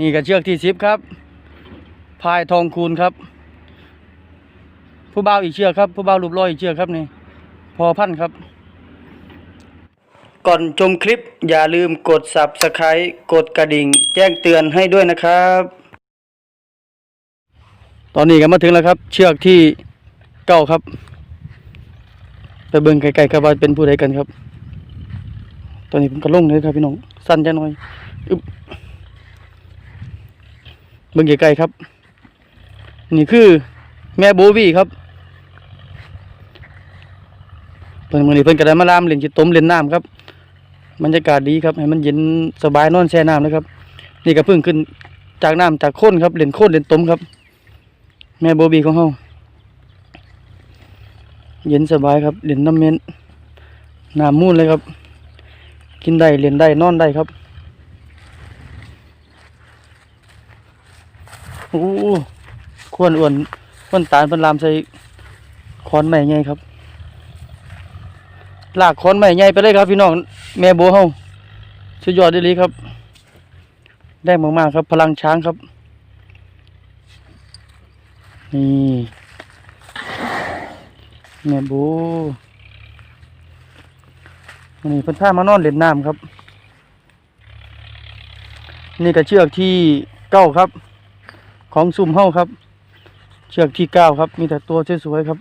นี่ก็เชือกที่สิบครับ พายทองคูณครับ ผู้เบาอีกเชือกครับ ผู้เบารูปร้อยอีกเชือกครับนี่ พอพันครับ ก่อนชมคลิปอย่าลืมกด subscribe กดกระดิ่ง แจ้งเตือนให้ด้วยนะครับ ตอนนี้ก็มาถึงแล้วครับ เชือกที่เก้าครับ ไปเบิ่งไกลๆครับว่าเป็นผู้ใดกันครับ ตอนนี้ผมก็ลงเลยครับพี่น้องสั้นจะหน่อยอึ๊บ เบิ่งไกลๆครับ นี่คือแม่โบวี่ครับเพิ่นมื้อนี้เพิ่นก็ได้มาลามเล่นจิตตมเล่นน้ำครับบรรยากาศดีครับให้มันเย็นสบายนอนแช่น้ำเลยครับ นี่ก็เพิ่งขึ้นจากน้ำจากโคนครับเล่นโคนเล่นต้มครับ แม่โบบี้ของเฮาเย็นสบายครับเล่นน้ำเม็นน้ำมูนเลยครับ กินได้เล่นได้นอนได้ครับ โอ้ควรอ้วนควรตาลเพิ่นลามใส่คอนไม้ใหญ่ครับ ลากคอนไม้ใหญ่ไปเลยครับ พี่น้องแม่โบเฮาสุดยอดดีลยครับ ได้มากๆครับ พลังช้างครับ นี่แม่โบนนี่เพิ่นพามานอนเล่นน้ำครับ นี่ก็เชือกที่เก้าครับ ของซุ่มเฮ้าครับ เชือกที่เก้าครับ มีแต่ตัวสวยๆครับ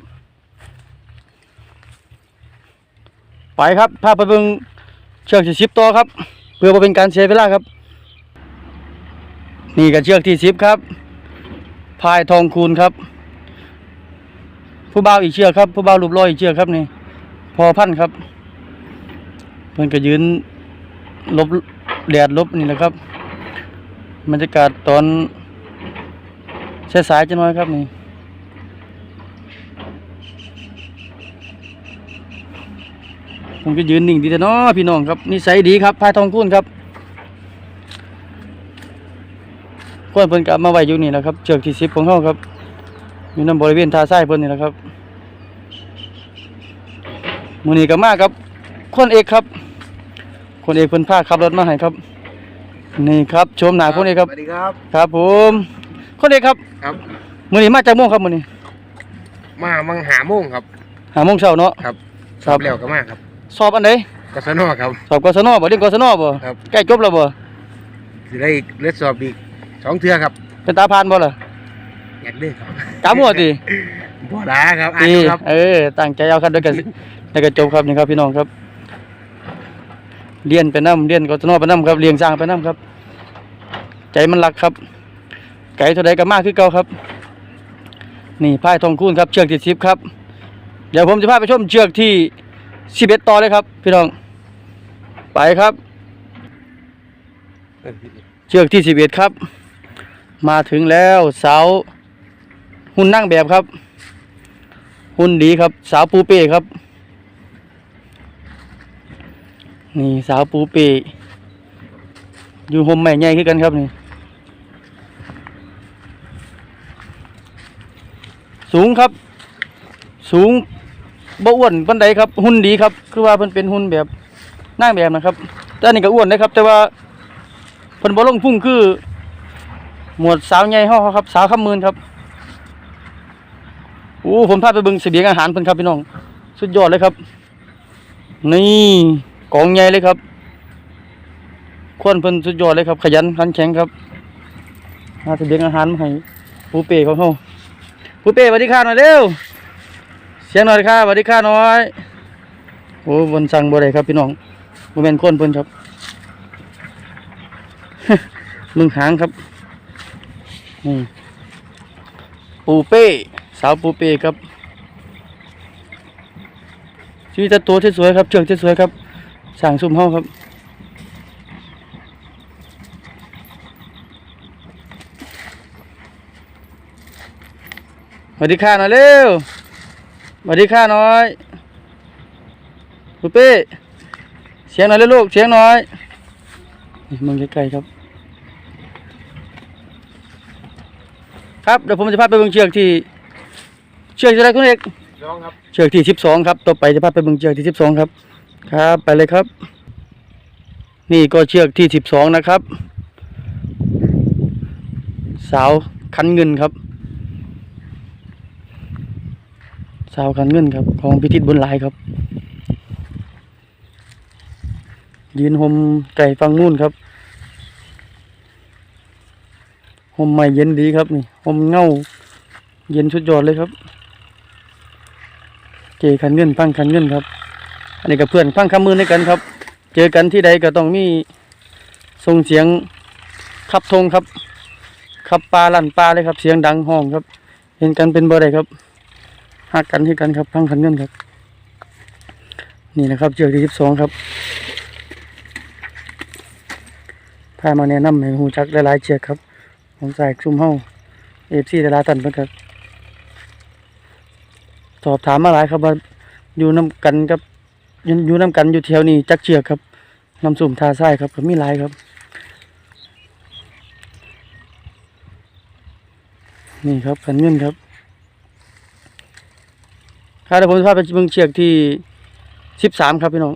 ไปครับพาไปเบิ่งเชือกที่สิบตัวครับ เพื่อบ่เป็นการเสียเวลาครับ นี่ก็เชือกที่สิบครับ พายทองคูณครับ ผู้บ่าวอีกเชือกครับ ผู้บ่าวรูปร้อยอีกเชือกครับนี่ พอพันครับเพิ่นก็ยืนลบแดดลบนี่แหละครับบรรยากาศตอน สายๆจังน้อยครับนี่ผมก็ยืนนิ่งดีแต่เนาะพี่น้องครับนิสัยดีครับพายทองคูณครับคนเพิ่นกลับมาไว้อยู่นี่แหละครับเชือกที่สิบของเขาครับอยู่ในบริเวณท่าทรายเพิ่นนี่แหละครับมื้อนี้ก็มาครับคนเอกครับ คนเอกเพิ่นพาขับรถมาให้ครับ นี่ครับชมหน้าคนเอกครับสวัสดีครับ ครับผม คนเอกครับครับ มื้อนี้มาจากโมงครับมื้อนี้มามังหาโมงครับ หาโมงเช้าเนาะครับครัสอบบแล้วก็มาครับสอบอันใดกศนครับ สอบกศนบ่เรียนกศนบ่ครับ ใกล้จบแล้วบ่สิได้เลือดสอบอีกสองเทื่อครับ เป็นตาพานบ่ล่ะอยากเด้อครับกามัวติบ่ดาครับอ่านนี่ดูครับ เออตั้งใจเอาครับด้วยกันแล้วก็จบครับนี่ครับพี่น้องครับ เรียนไปน้ำเรียนกศนไปน้ำครับเลี้ยงสร้างไปน้ำครับ ใจมันรักครับ ไก่เท่าใดก็มากคือเก่าครับ นี่พายทองคูณครับเชือกที่สิบครับ เดี๋ยวผมจะพาไปชมเชือกที่สิบเอ็ดต่อเลยครับ พี่น้อง ไปครับ เชือกที่สิบเอ็ดครับ มาถึงแล้วเสาหุ่นนั่งแบบครับ หุ่นดีครับ สาวปูเป้ครับ นี่สาวปูเป้อยู่ห่มใหม่ใหญ่ขึ้นกันครับนี่ สูงครับ สูงบ่อ้วนปันใดครับ หุ่นดีครับ คือว่าเพิ่นเป็นหุ่นแบบนั่งแบบนะครับ แต่อันนี้ก็อ้วนนะครับ แต่ว่าเพิ่นบ่ลงพุ่งคือ หมวดสาวใหญ่เฮาครับ สาวคำมืนครับโอ้ผมพาไปเบิ่งเสบียงอาหารเพิ่นครับพี่น้อง สุดยอดเลยครับ นี่กองใหญ่เลยครับควนเพิ่นสุดยอดเลยครับ ขยันขันแข็งครับหาเสบียงอาหารมาให้ปูเป้ของเฮา ปูเป้สวัสดีค่ะหน่อยเร็วเสียงหน่อยค่ะสวัสดีค่ะน่อยโอ้บนสั่งบ่ได้ครับพี่น้องบ่แม่นคนเพิ่นครับมึงหางครับนี่ปูเป้สาวปูเป้ครับชีวิตตัวที่สวยครับเชือกที่สวยครับสั่งซุ่มเฮาครับ วัสดีค่ะหน่อยเร็วสวัสดีค่ะหน่อยปูเป้เสียงหน่อยเร็วลูกเสียงหน่อยนี่มึงใกล้ๆครับ ครับเดี๋ยวผมจะพาไปเบิ่งเชือกที่ เชือกที่อะไรคุณเอกน้องครับเชือกที่สิบสองครับต่อไปจะพาไปเบิ่งเชือกที่สิบสองครับ ครับ ไปเลยครับ นี่ก็เชือกที่สิบสองนะครับ สาวคันเงินครับ สาวคันเงินครับ ของพิทิตบุญลายครับ ยืนหมไก่ฟังนู่นครับหมใหม่เย็นดีครับนี่หมเงาเย็นสุดยอดเลยครับ เจคันเงินฟังคันเงินครับ อันนี้กับเพื่อนฟังคำมือในกันครับ เจอกันที่ใดก็ต้องมีส่งเสียงขับธงครับขับปลาลั่นปลาเลยครับ เสียงดังห้องครับ เห็นกันเป็นบ่ได้ครับ หักกันที่กันครับพังคันเงินครับ นี่นะครับเชือกที่สิบสองครับพามาแนะนำให้หูจักหลายๆเชือกครับของสายซุ่มเฮาเอฟซีแต่ละตันเพิ่นครับสอบถามมาหลายครับว่าอยู่น้ำกันกับอยู่อยู่น้ำกันอยู่แถวนี้จักเชือกครับน้ำสุ่มทาทรายครับก็มีหลายครับนี่ครับขันเงินครับ ครับเดี๋ยวผมจะพาไปเมืองเชียงที่สิบสามครับพี่น้อง